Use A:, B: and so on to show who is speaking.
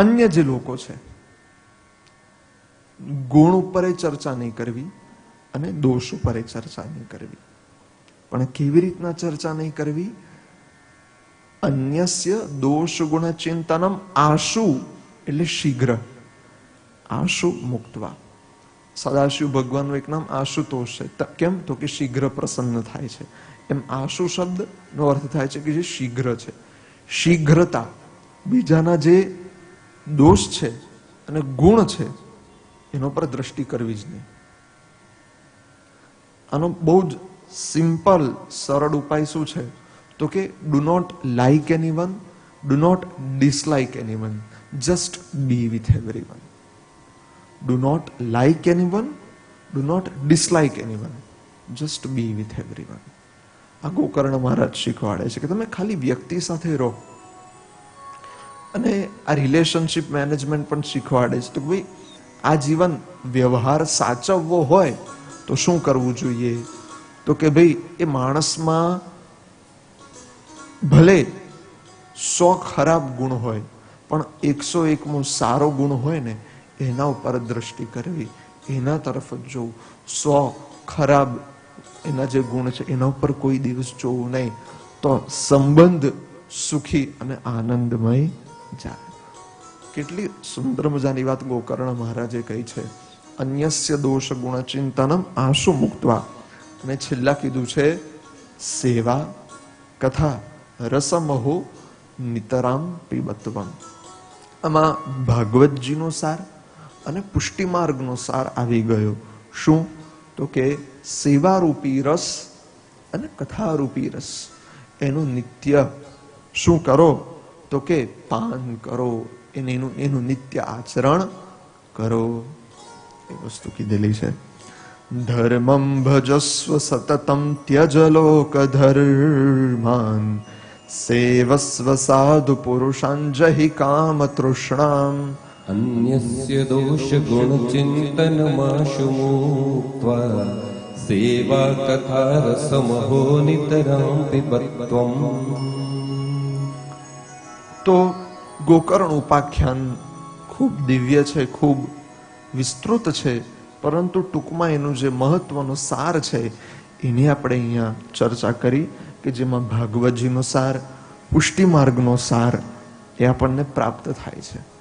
A: અન્ય જે લોકો છે, ગુણ ઉપર ચર્ચા નહીં કરવી અને દોષ ઉપર ચર્ચા નહીં કરવી. પણ કેવી રીતના ચર્ચા નહીં કરવી? અન્યસ્ય દોષ ગુણ ચિંતનમ આશુ, એટલે શીઘ્ર. આશુ મુક્તવા. સદાશિવ ભગવાનનું એક નામ આશુતોષ છે. કેમ? તો કે શીઘ્ર પ્રસન્ન થાય છે. એમ આશુ શબ્દનો અર્થ થાય છે કે જે શીઘ્ર છે. શીઘ્રતા. બીજાના જે દોષ છે અને ગુણ છે, એનો પર દ્રષ્ટિ કરવી જ નહીં. આનો બહુ જ સિમ્પલ, સરળ ઉપાય શું છે? તો કે do not like any one do not dislike any one just be with every one do not like any one do not dislike any one just be with every one આ ગોકર્ણ મહારાજ શીખવાડે છે કે તમે ખાલી વ્યક્તિ સાથે રહો. અને આ રિલેશનશિપ મેનેજમેન્ટ પણ શીખવાડે છે. તો ભાઈ, આ જીવન વ્યવહાર સાચવવો હોય તો શું કરવું જોઈએ? તો કે ભાઈ, એ માણસમાં ભલે સો ખરાબ ગુણ હોય, પણ એકસો એકમો સારો ગુણ હોય ને, એના ઉપર દ્રષ્ટિ કરવી, એના તરફ જ જોવું. સો ખરાબ એના જે ગુણ છે, એના ઉપર કોઈ દિવસ જોવું નહીં. તો સંબંધ સુખી અને આનંદમય જાય કેટલી સુંદર મજાની વાત ગોકર્ણ મહારાજે કહી છે. અન્યસ્ય દોષ ગુણ ચિંતનમ આંસુ મુક્તવા. અને છેલ્લા કીધું છે, સેવા, કથા, રસમહો, નિતરામ, પીબત્વમ. આમાં ભાગવતજીનો સાર અને પુષ્ટિ માર્ગનો સાર આવી ગયો. શું? તો કે સેવારૂપી રસ અને કથારૂપી રસ. એનું નિત્ય. શું કરો? તો કે પાન કરો એનું એનું નિત્ય આચરણ કરો એ વસ્તુ કીધેલી છે ધર્મમ ભજસ્વ સતતમ ત્યજ લોક ધર્માન સેવસ્વ સાધુ પુરુષાંજહિ કામ તૃષ્ણામ
B: અન્યસ્ય દોષ ગુણ ચિંતન માશુ મુક્ત્વા સેવા કથા રસમહો નિતરામ પિબત્વમ
A: તો ગોકર્ણ ઉપાખ્યાન ખૂબ દિવ્ય છે, ખૂબ વિસ્તૃત છે, પરંતુ ટૂંકમાં એનું જે મહત્વનો સાર છે, એની આપણે અહીંયા ચર્ચા કરી કે જેમાં ભાગવતજીનો સાર પુષ્ટિ માર્ગનો સાર એ આપણને પ્રાપ્ત થાય છે.